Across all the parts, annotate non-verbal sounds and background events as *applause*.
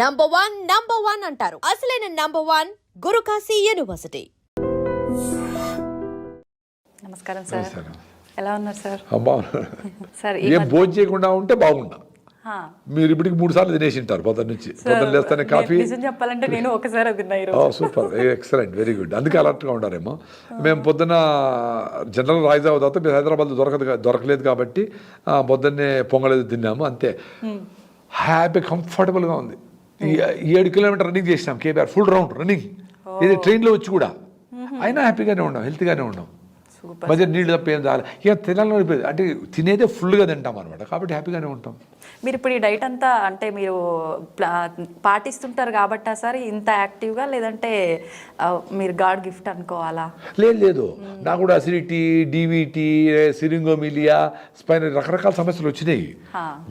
Number one number one అంటారు. అసలైన number one Gurukashi university. నమస్కారం సార్. ఎలా ఉన్నారు సార్? అమ్మా సార్ ఈ ఏం భోజనం చేయకుండా ఉంటే బాగుండా. హా. మీరు ఇప్పటికి మూడు సార్లు తినేసి ఉంటారు పొద్దున్న నుంచి. పొద్దున్న లేస్తానే కాఫీ. నిజం చెప్పాలంటే నేను ఒకసారి సూపర్. ఎక్సలెంట్. Very good. అందుకే అలర్ట్గా ఉండారేమో. మేము పొద్దున్న జనరల్ రాయిజావ తర్వాత మీరు హైదరాబాద్ దొరకదు దొరకలేదు కాబట్టి పొద్దున్నే పొంగలేదు తిన్నాము. అంతే. హ్యాపీ కంఫర్టబుల్గా ఉంది. ఏడు కిలోమీటర్ రన్నింగ్ చేసినాం కేబీఆర్ ఫుల్ రౌండ్ రన్నింగ్ ఇది ట్రైన్లో వచ్చి కూడా. అయినా హ్యాపీగానే ఉన్నాం హెల్త్గానే ఉన్నాం. మధ్య నీళ్ళు తప్ప ఏం చాలు ఇక తినాలని. అంటే తినేదే ఫుల్గా తింటాం అనమాట కాబట్టి హ్యాపీగానే ఉంటాం. మీరు ఇప్పుడు ఈ డైట్ అంతా అంటే మీరు పాటిస్తుంటారు కాబట్టా సార్? ఇంత యాక్టివ్గా లేదంటే మీరు గాడ్ గిఫ్ట్ అనుకోవాలా? లేదు లేదు. నాకు కూడా అసిడిటీ డివిటీ సిరింగోమిలియా స్పైన్ రకరకాల సమస్యలు వచ్చినాయి.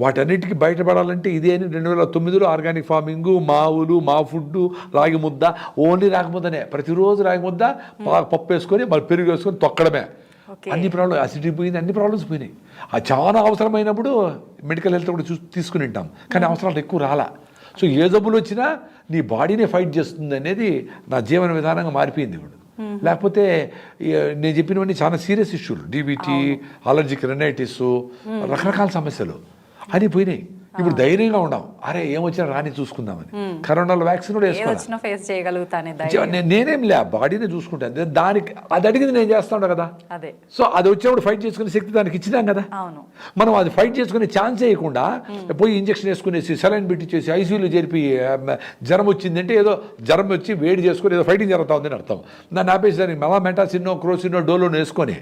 వాటన్నిటికీ బయటపడాలంటే ఇదే అని రెండు వేల తొమ్మిదిలో ఆర్గానిక్ ఫార్మింగ్ మావులు మా ఫుడ్ రాగి ముద్ద ఓన్లీ రాగి ముద్దనే. ప్రతిరోజు రాగి ముద్ద పప్పు వేసుకొని మళ్ళీ పెరుగు వేసుకొని తొక్కడమే. అన్ని ప్రాబ్లమ్ అసిడిటీ పోయింది అన్ని ప్రాబ్లమ్స్ పోయినాయి. అది చాలా అవసరమైనప్పుడు మెడికల్ హెల్త్ కూడా చూ తీసుకుని ఉంటాం. కానీ అవసరాలు ఎక్కువ రాలా. సో ఏ జబ్బులు వచ్చినా నీ బాడీనే ఫైట్ చేస్తుంది అనేది నా జీవన విధానంగా మారిపోయింది ఇప్పుడు. లేకపోతే నేను చెప్పినవన్నీ చాలా సీరియస్ ఇష్యూలు డిబిటీ అలర్జిక్ రెనైటిస్ రకరకాల సమస్యలు. అని పోయినాయి. ఇప్పుడు ధైర్యంగా ఉన్నాం అరే ఏమొచ్చినా రాని చూసుకుందామని. కరోనాలో వ్యాక్సిన్ కూడా ఏది వేసుకోవాలి వచ్చినా ఫేస్ చేయగలుగుతానే జ- ధైర్యం. నే- నేనేం లే బాడీనే చూసుకుంటాను. దానికి అది అడిగింది నేను చేస్తా ఉన్నా కదా. అదే. సో అది వచ్చినప్పుడు ఫైట్ చేసుకునే శక్తి దానికి ఇచ్చినాం కదా. అవును. మనం అది ఫైట్ చేసుకునే ఛాన్స్ వేయకుండా పోయి ఇంజక్షన్ వేసుకునేసి సెలైన్ పెట్టించేసి ఐసీయూలో జరిపి జ్వరం వచ్చిందంటే ఏదో జ్వరం వచ్చి వేడి చేసుకుని ఏదో ఫైటింగ్ జరుగుతా ఉందని అర్థం. దాన్ని ఆపేసి దానికి మళ్ళా మెటాసిన్నో క్రోసిన్నో డోలోనో వేసుకొని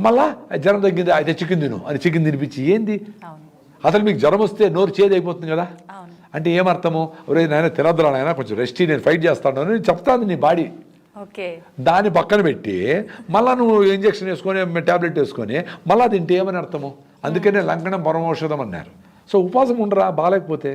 మళ్ళా జ్వరం తగ్గింది అయితే చికెన్ తిను అని చికెన్ తినిపించి ఏంది? అవును. అసలు మీకు జ్వరం వస్తే నోరు చేదైపోతుంది కదా? అంటే ఏమర్థము ఒరే నాయన తినద్దురా నాయన కొంచెం రెస్ట్ నేను ఫైట్ చేస్తాను అని చెప్తాను నీ బాడీ ఓకే. దాన్ని పక్కన పెట్టి మళ్ళా నువ్వు ఇంజక్షన్ వేసుకొని టాబ్లెట్ వేసుకొని మళ్ళా తింటే ఏమని అర్థము? అందుకనే లంకనం పరమౌషధం అన్నారు. సో ఉపవాసం ఉండరా? బాగాలేకపోతే?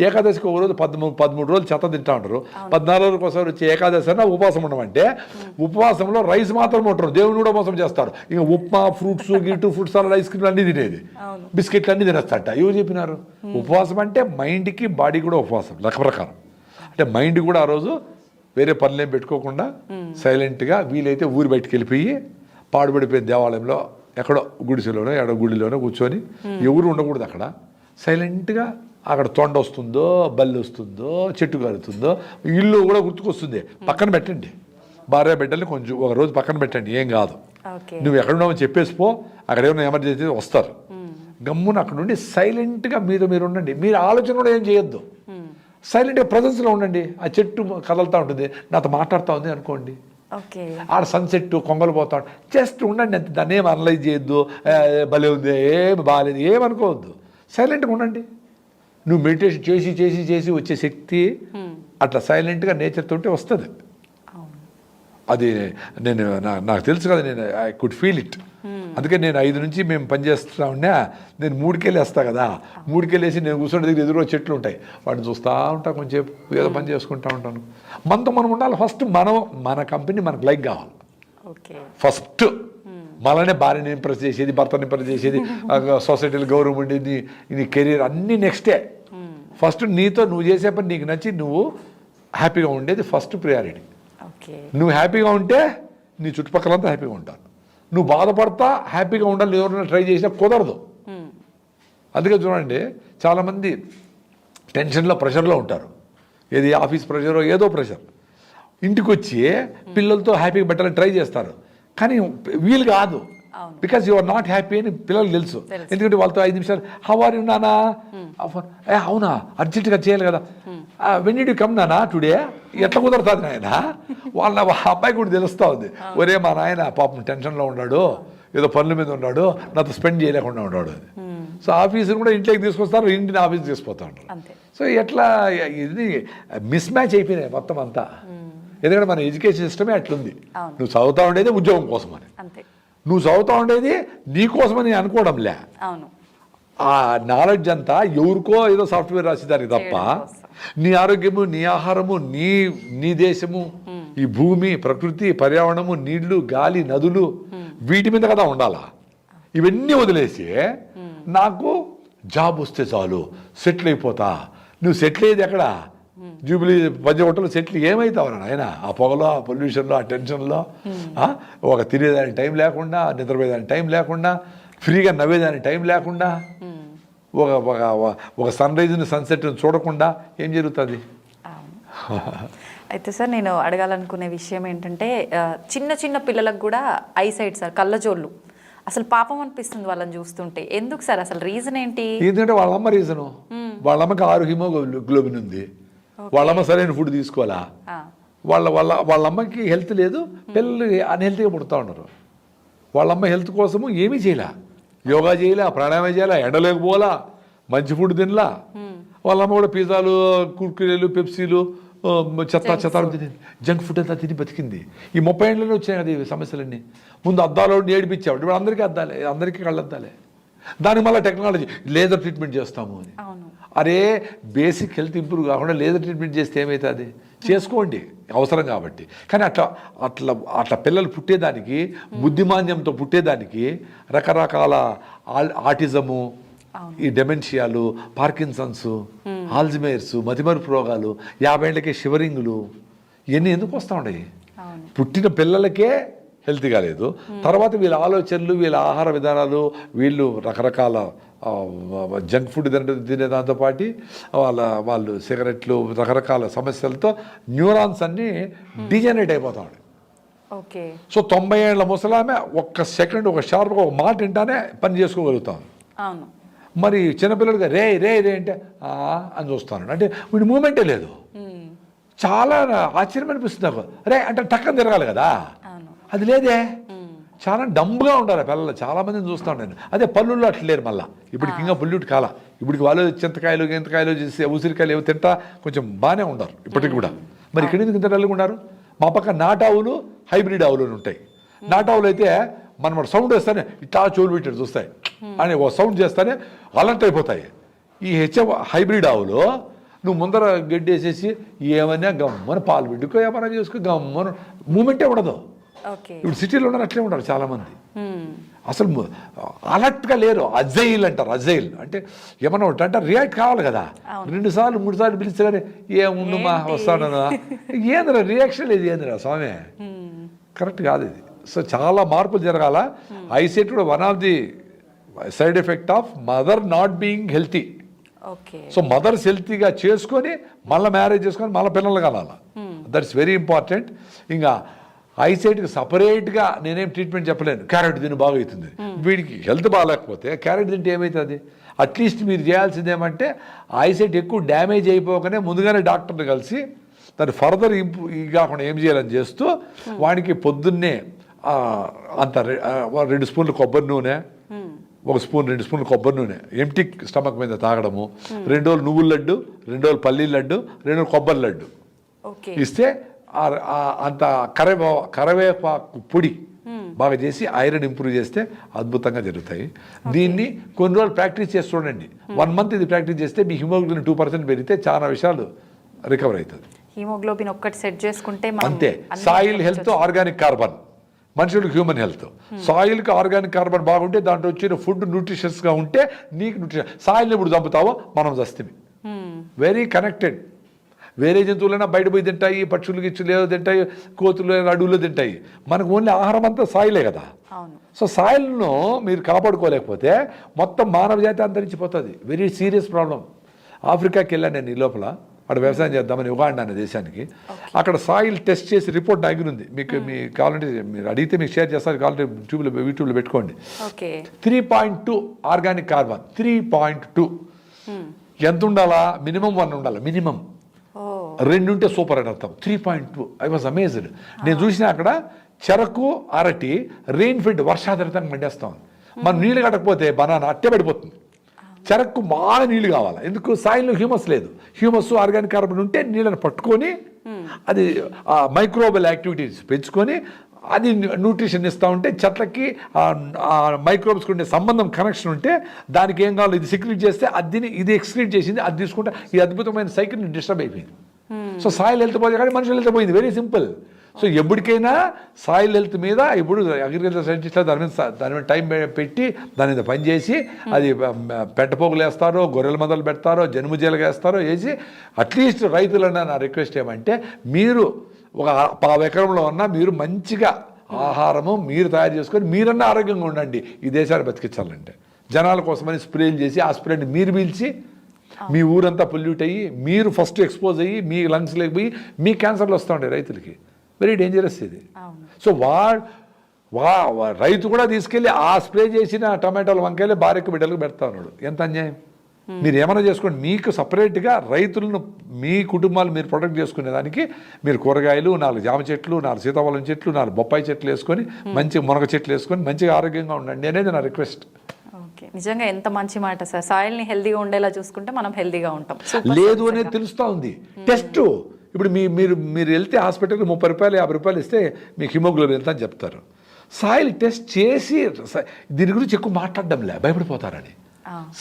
ఏకాదశికి ఒక రోజు పదమూడు పదమూడు రోజులు చెత్త తింటా ఉంటారు. పద్నాలుగు రోజులకు ఒకసారి వచ్చి ఏకాదశి అన్న ఉపవాసం ఉండమంటే ఉపవాసంలో రైస్ మాత్రం ఉంటారు. దేవుని కూడా ఉపవాసం చేస్తారు. ఇంకా ఉప్మా ఫ్రూట్స్ *laughs* గిట్టు ఫ్రూట్స్ అలా ఐస్ క్రీమ్ అన్నీ తినేది. బిస్కెట్లు అన్నీ తినేస్తారట. ఎవరు చెప్పినారు? ఉపవాసం అంటే మైండ్కి బాడీ కూడా ఉపవాసం. లెక్క ప్రకారం. అంటే మైండ్ కూడా ఆ రోజు వేరే పనులేం పెట్టుకోకుండా సైలెంట్గా వీలైతే ఊరి బయటికి వెళ్ళిపోయి పాడుపడిపోయిన దేవాలయంలో ఎక్కడో గుడిసెలోనో ఎక్కడో గుడిలోనో కూర్చొని ఎవరు ఉండకూడదు అక్కడ. సైలెంట్గా అక్కడ తొండ వస్తుందో బల్లి వస్తుందో చెట్టు కారుతుందో ఇల్లు కూడా గుర్తుకొస్తుంది. పక్కన పెట్టండి. భార్య బిడ్డల్ని కొంచెం ఒక రోజు పక్కన పెట్టండి. ఏం కాదు. నువ్వు ఎక్కడున్నావో చెప్పేసి పో. అక్కడ ఏమైనా ఎమర్జెన్సీ వస్తారు. గమ్మున అక్కడ నుండి సైలెంట్గా మీరు మీరు ఉండండి. మీరు ఆలోచన కూడా ఏం చేయొద్దు. సైలెంట్గా ప్రజెన్స్లో ఉండండి. ఆ చెట్టు కదలుతూ ఉంటుంది. నాతో మాట్లాడుతూ ఉంది అనుకోండి. ఓకే. ఆడ సన్సెట్ కొంగలు పోతా. జస్ట్ ఉండండి అంతే. దాన్ని ఏం అనలైజ్ చేయొద్దు. భలే ఉంది. ఏమి బాగాలేదు ఏమనుకోవద్దు సైలెంట్గా ఉండండి. నువ్వు మెడిటేషన్ చేసి చేసి చేసి వచ్చే శక్తి అట్లా సైలెంట్గా నేచర్ తోటి వస్తుంది. అది నేను నాకు తెలుసు కదా నేను ఐ కుడ్ ఫీల్ ఇట్ అందుకే నేను ఐదు నుంచి మేము పనిచేస్తా ఉన్నా నేను మూడుకెళ్ళి వేస్తా కదా. మూడుకెళ్ళేసి నేను కూర్చోండి దగ్గర ఎదురు చెట్లు ఉంటాయి. వాటిని చూస్తూ ఉంటా కొంచెం ఏదో పని చేసుకుంటా ఉంటాను. మనతో మనం ఉండాలి. ఫస్ట్ మనం మన కంపెనీ మనకు లైక్ కావాలి. ఓకే. ఫస్ట్ మననే భార్యని ఇంప్రెస్ చేసేది భర్తని ఇంప్రెస్ చేసేది *laughs* సొసైటీలో గౌరవం ఉండేది నీ కెరీర్ అన్నీ నెక్స్టే ఫస్ట్ నీతో నువ్వు చేసే పని నీకు నచ్చి నువ్వు హ్యాపీగా ఉండేది ఫస్ట్ ప్రియారిటీ నువ్వు హ్యాపీగా ఉంటే నీ చుట్టుపక్కలంతా హ్యాపీగా ఉంటారు. నువ్వు బాధపడతా హ్యాపీగా ఉండాలి ఎవరైనా ట్రై చేసినా కుదరదు. అందుకే చూడండి చాలామంది టెన్షన్లో ప్రెషర్లో ఉంటారు. ఏది ఆఫీస్ ప్రెషర్ ఏదో ప్రెషర్ ఇంటికి వచ్చి పిల్లలతో హ్యాపీగా పెట్టాలని ట్రై చేస్తారు. కానీ వీలు కాదు. Because you are not happy అని పిల్లలకు తెలుసు. ఎందుకంటే వాళ్ళతో ఐదు నిమిషాలు హౌ ఆర్ యు నానా? ఏ అవునా? అర్జెంటుగా చేయాలి కదా. వెన్ యూ కమ్ నానా? టుడే ఎట్లా కుదరుతుంది నాయన? వాళ్ళ అబ్బాయి కూడా తెలుస్తూ ఉంది ఒరే మా నాయన పాపం టెన్షన్లో ఉన్నాడు. ఏదో పనుల మీద ఉన్నాడు. నాతో స్పెండ్ చేయలేకుండా ఉన్నాడు అని సో ఆఫీసుని కూడా ఇంట్లోకి తీసుకొస్తారు ఇంటిని ఆఫీస్ తీసుకొస్తా ఉంటారు. సో ఎట్లా ఇది మిస్ మ్యాచ్ అయిపోయినాయి మొత్తం అంతా. ఎందుకంటే మన ఎడ్యుకేషన్ సిస్టమే అట్లుంది. నువ్వు చదువుతా ఉండేది ఉద్యోగం కోసమని. అంతే. నువ్వు చదువుతా ఉండేది నీ కోసమని అనుకోవడంలే. అవును. ఆ నాలెడ్జ్ అంతా ఎవరికో ఏదో సాఫ్ట్వేర్ రాసేదానికి తప్ప కోసం. నీ ఆరోగ్యము నీ ఆహారము నీ నీ దేశము ఈ భూమి ప్రకృతి పర్యావరణము నీళ్ళు గాలి నదులు వీటి మీద కదా ఉండాలా? ఇవన్నీ వదిలేసి నాకు జాబ్ వస్తే చాలు సెటిల్ అయిపోతా. నువ్వు సెటిల్ అయ్యేది ఎక్కడ? జూబిలీ మధ్య హోటల్ సెటిల్ ఏమవుతావు ఆయన ఆ పొగలో ఆ పొల్యూషన్లో ఆ టెన్షన్లో ఒక తినేదానికి టైం లేకుండా నిద్రపోయేదానికి టైం లేకుండా ఫ్రీగా నవ్వేదానికి టైం లేకుండా ఒక ఒక ఒక సన్ రైజ్ని సన్సెట్ని చూడకుండా ఏం జరుగుతుంది. అయితే సార్ నేను అడగాలనుకునే విషయం ఏంటంటే చిన్న చిన్న పిల్లలకు కూడా ఐసైట్ సార్ కళ్ళజోళ్ళు. అసలు పాపం అనిపిస్తుంది వాళ్ళని చూస్తుంటే. ఎందుకు సార్ అసలు రీజన్ ఏంటి? ఎందుకంటే వాళ్ళ అమ్మ రీజను. వాళ్ళ అమ్మకి ఆరు హిమోగ్లోబిన్ ఉంది. వాళ్ళ అమ్మ సరైన ఫుడ్ తీసుకోవాలా? వాళ్ళ వాళ్ళ వాళ్ళ అమ్మకి హెల్త్ లేదు పిల్లలు అన్హెల్తీగా పుడతా ఉన్నారు. వాళ్ళ అమ్మ హెల్త్ కోసము ఏమీ చేయలే. యోగా చేయలే ప్రాణాయామం చేయలే ఎండలోకి పోలా మంచి ఫుడ్ తినలా. వాళ్ళ అమ్మ కూడా పిజ్జాలు కుర్కురేలు పెప్సీలు చెత్త చెత్త తినేది జంక్ ఫుడ్ అంతా తిని బతికింది. ఈ ముప్పై ఏళ్ళలో వచ్చాయి కదా ఈ సమస్యలన్నీ. ముందు అద్దాలు ఏడిపించాడు ఇప్పుడు అందరికీ అద్దాలే అందరికీ కళ్ళద్దాలే. దానికి మళ్ళీ టెక్నాలజీ లేజర్ ట్రీట్మెంట్ చేస్తాము అని. అరే బేసిక్ హెల్త్ ఇంప్రూవ్ కాకుండా లేజర్ ట్రీట్మెంట్ చేస్తే ఏమవుతుంది చేసుకోండి. అవసరం కాబట్టి. కానీ అట్లా అట్లా అట్లా పిల్లలు పుట్టేదానికి బుద్ధిమాంద్యంతో పుట్టేదానికి రకరకాల ఆటిజము ఈ డెమెన్షియాలు పార్కిన్సన్స్ ఆల్జిమేర్స్ మతిమరుపు రోగాలు యాభై ఏళ్ళకే షివరింగులు ఇవన్నీ ఎందుకు వస్తూ ఉన్నాయి? పుట్టిన పిల్లలకే హెల్త్ కాలేదు తర్వాత వీళ్ళ ఆలోచనలు వీళ్ళ ఆహార విధానాలు వీళ్ళు రకరకాల జంక్ ఫుడ్ తిన తినే దాంతోపాటు వాళ్ళ వాళ్ళు సిగరెట్లు రకరకాల సమస్యలతో న్యూరాన్స్ అన్నీ డిజనరేట్ అయిపోతా ఉన్నాయి. ఓకే. సో తొంభై ఏళ్ళ ముసలామె ఒక్క సెకండ్ ఒక షార్ప్గా ఒక మాట వింటానే పని చేసుకోగలుగుతాం అవును. మరి చిన్నపిల్లలుగా రే రే రే అంటే అని చూస్తాను. అంటే వీడి మూమెంటే లేదు. చాలా ఆశ్చర్యం అనిపిస్తుంది నాకు. రే అంటే టక్కన తిరగాలి కదా. అది లేదే. చాలా డంబ్గా ఉండాలి పిల్లలు. చాలా మందిని చూస్తాను నేను. అదే పళ్ళుల్లో అట్లా లేరు మళ్ళీ. ఇప్పటికి ఇంకా పొల్యూట్ కాల. ఇప్పటికి వాళ్ళు చింతకాయలు గింతకాయలు చేసి ఉసిరికాయలు ఏవో తింటా కొంచెం బాగానే ఉండరు ఇప్పటికి కూడా. మరి ఇక్కడ ఎందుకు ఇంత డల్గా ఉన్నారు? మా పక్క నాటావులు హైబ్రిడ్ ఆవులు ఉంటాయి. నాటావులు అయితే మనం సౌండ్ వేస్తానే ఇట్లా చెవులు పెట్టాడు చూస్తాయి. అని ఒక సౌండ్ చేస్తానే అలర్ట్ అయిపోతాయి. ఈ హెచ్ఎఫ్ హైబ్రిడ్ ఆవులు నువ్వు ముందర గడ్డి వేసేసి ఏమన్నా గమ్మన పాలు పిండుకో ఏమన్నా చేసుకో గమ్మన మూమెంటే ఉండదు. ఇప్పుడు సిటీలో ఉన్నారు అట్లే ఉన్నారు చాలామంది. అసలు అలర్ట్గా లేరు. అజైల్ అంటారు అజైల్. అంటే ఏమన్నా ఒకటి అంటే రియాక్ట్ కావాలి కదా. రెండు సార్లు మూడు సార్లు కానీ ఏముండు మా వస్తాడనా ఏందిరా రియాక్షన్ లేదు ఏందిరా స్వామి? కరెక్ట్ కాదు ఇది. సో చాలా మార్పులు జరగాల. ఐసెట్ కూడా one of the side effect of mother not being healthy so mothers హెల్తీగా చేసుకొని మళ్ళీ మ్యారేజ్ చేసుకొని మళ్ళీ పిల్లలు కనాలి దట్స్ వెరీ ఇంపార్టెంట్ ఇంకా ఐసైట్కి సపరేట్గా నేనేం ట్రీట్మెంట్ చెప్పలేను. క్యారెట్ తిని బాగా అవుతుంది వీడికి హెల్త్ బాగాలేకపోతే క్యారెట్ తింటే ఏమవుతుంది అట్లీస్ట్ మీరు చేయాల్సింది ఏమంటే ఐసైట్ ఎక్కువ డ్యామేజ్ అయిపోకనే ముందుగానే డాక్టర్ని కలిసి దాన్ని ఫర్దర్ ఇంప్రూవ్ కాకుండా ఏం చేయాలని చేస్తూ వాడికి పొద్దున్నే అంత రెండు స్పూన్లు కొబ్బరి నూనె ఒక స్పూన్ రెండు స్పూన్లు కొబ్బరి నూనె ఎంటీ స్టమక్ మీద తాగడము రెండు రోజులు నువ్వుల లడ్డు రెండు రోజులు పల్లీల లడ్డు రెండు రోజులు కొబ్బరి లడ్డు ఇస్తే అంత కరివే కరివేపాకు పొడి బాగా చేసి ఐరన్ ఇంప్రూవ్ చేస్తే అద్భుతంగా జరుగుతాయి. దీన్ని కొన్ని రోజులు ప్రాక్టీస్ చేసి చూడండి. వన్ మంత్ ఇది ప్రాక్టీస్ చేస్తే మీ హిమోగ్లోబిన్ టూ పర్సెంట్ పెరిగితే చాలా విషయాలు రికవర్ అవుతుంది. హీమోగ్లోబిన్ ఒక్కటి సెట్ చేసుకుంటే అంతే. సాయిల్ హెల్త్ ఆర్గానిక్ కార్బన్ మనుషులకు హ్యూమన్ హెల్త్ సాయిల్కి ఆర్గానిక్ కార్బన్ బాగుంటే దాంట్లో వచ్చిన ఫుడ్ న్యూట్రిషన్స్గా ఉంటే నీకు న్యూట్రిషన్ సాయిల్ని ఇప్పుడు చంపుతావో? మనం చస్తుంది వెరీ కనెక్టెడ్ వేరే జంతువులైనా బయట పోయి తింటాయి పక్షులు గిచ్చులు ఏదో తింటాయి కోతులు అడవుల్లో తింటాయి. మనకు ఓన్లీ ఆహారం అంతా సాయిలే కదా. సో సాయిల్ను మీరు కాపాడుకోలేకపోతే మొత్తం మానవ జాతి అంతరించిపోతుంది. వెరీ సీరియస్ ప్రాబ్లం ఆఫ్రికాకి వెళ్ళాను నేను ఈ లోపల. అక్కడ వ్యవసాయం చేద్దామని ఉగాండా అనే దేశానికి. అక్కడ సాయిల్ టెస్ట్ చేసి రిపోర్ట్ ఉంది. మీకు మీ కావాలంటే మీరు అడిగితే మీకు షేర్ చేస్తారు కావాలంటే ట్యూబ్లో యూట్యూబ్లో పెట్టుకోండి. Three point two organic carbon. Three point two. ఎంత ఉండాలా? మినిమం వన్ ఉండాలి? మినిమం. ఓ రెండు ఉంటే సూపర్ అని అర్థం. Three point two. I was amazed నేను చూసిన అక్కడ చెరకు అరటి రెయిన్ ఫీడ్ వర్షాధారితంగా మండేస్తాం. మనం నీళ్ళు కట్టకపోతే బనానా అట్టే పడిపోతుంది. చెరకు బాగా నీళ్ళు కావాలి. ఎందుకు? సాయిల్లో హ్యూమస్ లేదు. హ్యూమస్ ఆర్గానిక్ కార్బన్ ఉంటే నీళ్ళని పట్టుకొని అది మైక్రోబల్ యాక్టివిటీస్ పెంచుకొని అది న్యూట్రిషన్ ఇస్తూ ఉంటే చెట్లకి మైక్రోబ్స్కి ఉండే సంబంధం కనెక్షన్ ఉంటే దానికి ఏం కావాలో? ఇది సెక్రెట్ చేస్తే అది ఇది ఎక్స్క్రీట్ చేసింది అది తీసుకుంటే ఈ అద్భుతమైన సైకిల్ డిస్టర్బ్ అయిపోయింది. సో సాయిల్ హెల్త్ పోతే కానీ మనుషులు హెల్త్ పోయింది. వెరీ సింపుల్ సో ఎప్పటికైనా సాయిల్ హెల్త్ మీద ఇప్పుడు అగ్రికల్చర్ సైంటిస్ట్లో దాని మీద దాని మీద టైం పెట్టి దాని మీద పనిచేసి అది పెట్టపోగులు వేస్తారో గొర్రెల మందలు పెడతారో జనుముజీలకు వేస్తారో వేసి అట్లీస్ట్ రైతులన్నా నా రిక్వెస్ట్ ఏమంటే మీరు ఒక పావు ఎకరంలో ఉన్న మీరు మంచిగా ఆహారము మీరు తయారు చేసుకొని మీరన్నా ఆరోగ్యంగా ఉండండి. ఈ దేశాన్ని బతికించాలంటే. జనాల కోసమని స్ప్రేలు చేసి ఆ స్ప్రేని మీరు పీల్చి మీ ఊరంతా పొల్యూట్ అయ్యి మీరు ఫస్ట్ ఎక్స్పోజ్ అయ్యి మీ లంగ్స్లోకి పోయి మీ క్యాన్సర్లు వస్తూ ఉంటాయి రైతులకి. వెరీ డేంజరస్ ఇది. సో వా వా వా- రైతు కూడా తీసుకెళ్ళి ఆ స్ప్రే చేసిన టమాటాలు వంకాయలు భార్యకు బిడ్డలకు పెడతా ఉన్నాడు. ఎంత అన్యాయం? మీరు ఏమైనా చేసుకోండి. మీకు సపరేట్గా రైతులను మీ కుటుంబాలు మీరు ప్రొటెక్ట్ చేసుకునే దానికి మీరు కూరగాయలు నాలుగు జామ చెట్లు నాలుగు సీతాఫలం చెట్లు నాలుగు బొప్పాయి చెట్లు వేసుకొని మంచి మునగ చెట్లు వేసుకొని మంచిగా ఆరోగ్యంగా ఉండండి అనేది నా రిక్వెస్ట్ ఓకే. నిజంగా ఎంత మంచి మాట సార్. సాయిల్ని హెల్దీగా ఉండేలా చూసుకుంటే మనం హెల్దీగా ఉంటాం. లేదు అనేది తెలుస్తూ ఉంది. టెస్ట్ ఇప్పుడు మీ మీరు మీరు వెళ్తే హాస్పిటల్కి ముప్పై రూపాయలు యాభై రూపాయలు ఇస్తే మీకు హిమోగ్లోబిన్ ఎంత అని చెప్తారు. సాయిల్ టెస్ట్ చేసి దీని గురించి ఎక్కువ మాట్లాడడంలే భయపడిపోతారని.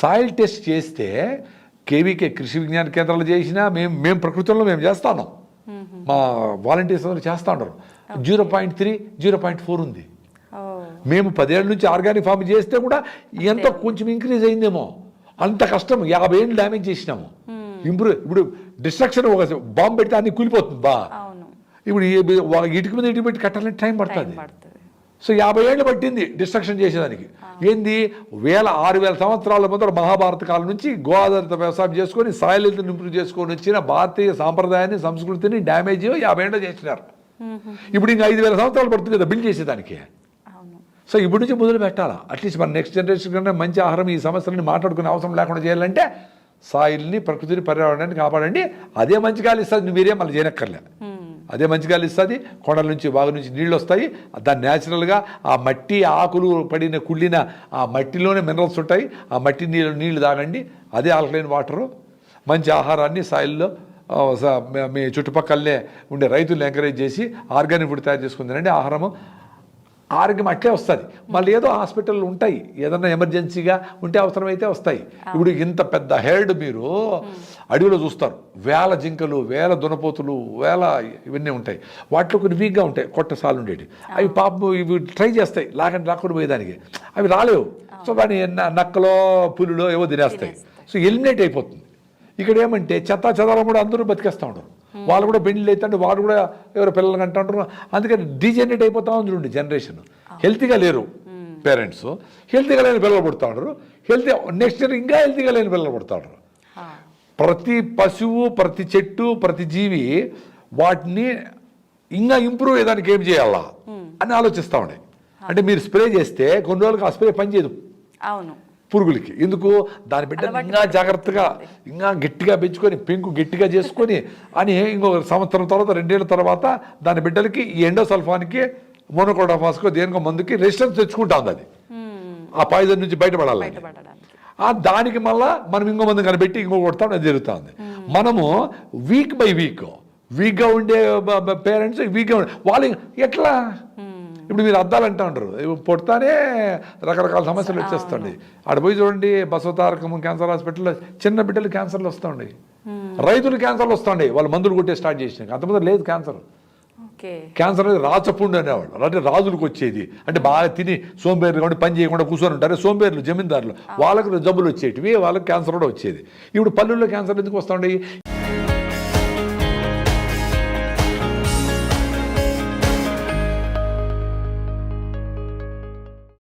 సాయిల్ టెస్ట్ చేస్తే కేవీకే కృషి విజ్ఞాన కేంద్రాలు చేసినా మేము మేము ప్రకృతిలో మేము. చేస్తాను మా వాలంటీర్స్ అందరూ చేస్తా ఉన్నారు. Zero point three zero point four ఉంది. మేము పదేళ్ళ నుంచి ఆర్గానిక్ ఫార్మ్ చేస్తే కూడా ఎంత కొంచెం ఇంక్రీజ్ అయిందేమో. అంత కష్టం. యాభై ఏళ్ళు డ్యామేజ్ చేసినాము. ఇంప్రూవ్ ఇప్పుడు డిస్ట్రక్షన్ ఒక బాంబు పెడితే అన్ని కూలిపోతుంది. బా. ఇప్పుడు ఇటుక మీద ఇటుక పెట్టి కట్టాలంటే టైం పడుతుంది. సో యాభై ఏళ్ళు పట్టింది డిస్ట్రక్షన్ చేసేదానికి. ఏంది? వేల ఆరు వేల సంవత్సరాల ముందర మహాభారత కాలం నుంచి గో ఆధారిత వ్యవసాయం చేసుకొని సాయిల్ హెల్త్ ఇంప్రూవ్ చేసుకొని వచ్చిన భారతీయ సాంప్రదాయాన్ని సంస్కృతిని డ్యామేజ్ యాభై ఏళ్ళు చేసినారు. ఇప్పుడు ఇంకా ఐదు వేల సంవత్సరాలు పడుతుంది కదా బిల్డ్ చేసేదానికి. సో ఇప్పటి నుంచి మొదలు పెట్టాలా? అట్లీస్ట్ మన నెక్స్ట్ జనరేషన్ కన్నా మంచి ఆహారం ఈ సమస్యలని మాట్లాడుకునే అవసరం లేకుండా చేయాలంటే సాయిల్ని ప్రకృతిని పర్యావరణాన్ని కాపాడండి. అదే మంచి గాలి ఇస్తుంది. నువ్వు మీరే మళ్ళీ చేయనక్కర్లే. అదే మంచి గాలి ఇస్తుంది. కొండల నుంచి బాగు నుంచి నీళ్ళు వస్తాయి. దాన్ని న్యాచురల్గా ఆ మట్టి ఆకులు పడిన కుళ్ళిన ఆ మట్టిలోనే మినరల్స్ ఉంటాయి. ఆ మట్టి నీళ్ళు నీళ్ళు తాగండి. అదే ఆల్కలైన్ వాటరు మంచి ఆహారాన్ని సాయిల్లో మీ- చుట్టుపక్కలనే ఉండే రైతులను ఎంకరేజ్ చేసి ఆర్గానిక్ ఫుడ్ తయారు చేసుకుని తినండి ఆహారము ఆరోగ్యం అట్లే వస్తుంది. మళ్ళీ ఏదో హాస్పిటల్ ఉంటాయి. ఏదన్నా ఎమర్జెన్సీగా ఉంటే అవసరమైతే వస్తాయి. ఇప్పుడు ఇంత పెద్ద హెడ్ మీరు అడవిలో చూస్తారు. వేల జింకలు వేల దునపోతులు వేల ఇవన్నీ ఉంటాయి. వాటిలో కొన్ని వీక్గా ఉంటాయి. కొట్టసాలు ఉండేవి అవి పాపం ఇవి ట్రై చేస్తాయి. లాగండి లాక్కుండా పోయేదానికి. అవి రాలేవు. సో దాని నక్కలో పులులో ఏవో తినేస్తాయి. సో ఎలిమినేట్ అయిపోతుంది. ఇక్కడ ఏమంటే చెత్త చెదారం కూడా అందరూ బతికేస్తూ ఉంటారు వాళ్ళు కూడా పెళ్ళి అవుతుంటే వాళ్ళు కూడా ఎవరు పిల్లలు అంటుంటారు. అందుకని డీజనరేట్ అయిపోతా ఉంది చూడండి జనరేషన్ హెల్తీగా లేరు పేరెంట్స్ హెల్తీగా లేని పిల్లలు పుడతా ఉంటారు హెల్తీ నెక్స్ట్ ఇయర్ ఇంకా హెల్తీగా లేని పిల్లలు పుడతా ప్రతి పశువు ప్రతి చెట్టు ప్రతి జీవి వాటిని ఇంకా ఇంప్రూవ్ అయ్యేదానికి ఏం చేయాలా? అని ఆలోచిస్తూ ఉండే. అంటే మీరు స్ప్రే చేస్తే కొన్ని రోజులకు ఆ స్ప్రే పనిచేయదు. అవును. పురుగులకి. ఎందుకు? దాని బిడ్డ ఇంకా జాగ్రత్తగా ఇంకా గట్టిగా పెంచుకొని పెంకు గట్టిగా చేసుకొని అని ఇంకొక సంవత్సరం తర్వాత రెండేళ్ళ తర్వాత దాని బిడ్డలకి ఈ ఎండోసల్ఫాన్కి మోనోకోడాఫాస్కో దేనికో మందుకి రెసిస్టెన్స్ తెచ్చుకుంటుంది అది. ఆ పాయిజన్ నుంచి బయటపడాలి ఆ దానికి మళ్ళా మనం ఇంకో మంది కనిపెట్టి ఇంకో కొడతాం అది జరుగుతుంది. మనము వీక్ బై వీక్ వీక్గా ఉండే పేరెంట్స్ వీక్గా ఉండే వాళ్ళు ఎట్లా? ఇప్పుడు మీరు అద్దాలు అంటా ఉంటారు పుడతానే రకరకాల సమస్యలు వచ్చేస్తుంది ఆడ పోయి చూడండి బసవతారకం క్యాన్సర్ హాస్పిటల్లో చిన్న బిడ్డలు క్యాన్సర్లు వస్తుండే. రైతులు క్యాన్సర్లు వస్తుండే. వాళ్ళు మందులు కొట్టే స్టార్ట్ చేసినాక అంతమంది లేదు క్యాన్సర్ క్యాన్సర్ అనేది రాచపుండు అనేవాళ్ళు. అంటే రాజులకు వచ్చేది. అంటే బాగా తిని సోంబేర్లు కాబట్టి పని చేయకుండా కూర్చొని ఉంటారు. సోంబేర్లు జమీందారులు. వాళ్ళకు జబ్బులు వచ్చేటివి వాళ్ళకి క్యాన్సర్ కూడా వచ్చేది. ఇప్పుడు పల్లెల్లో క్యాన్సర్ ఎందుకు వస్తుండే?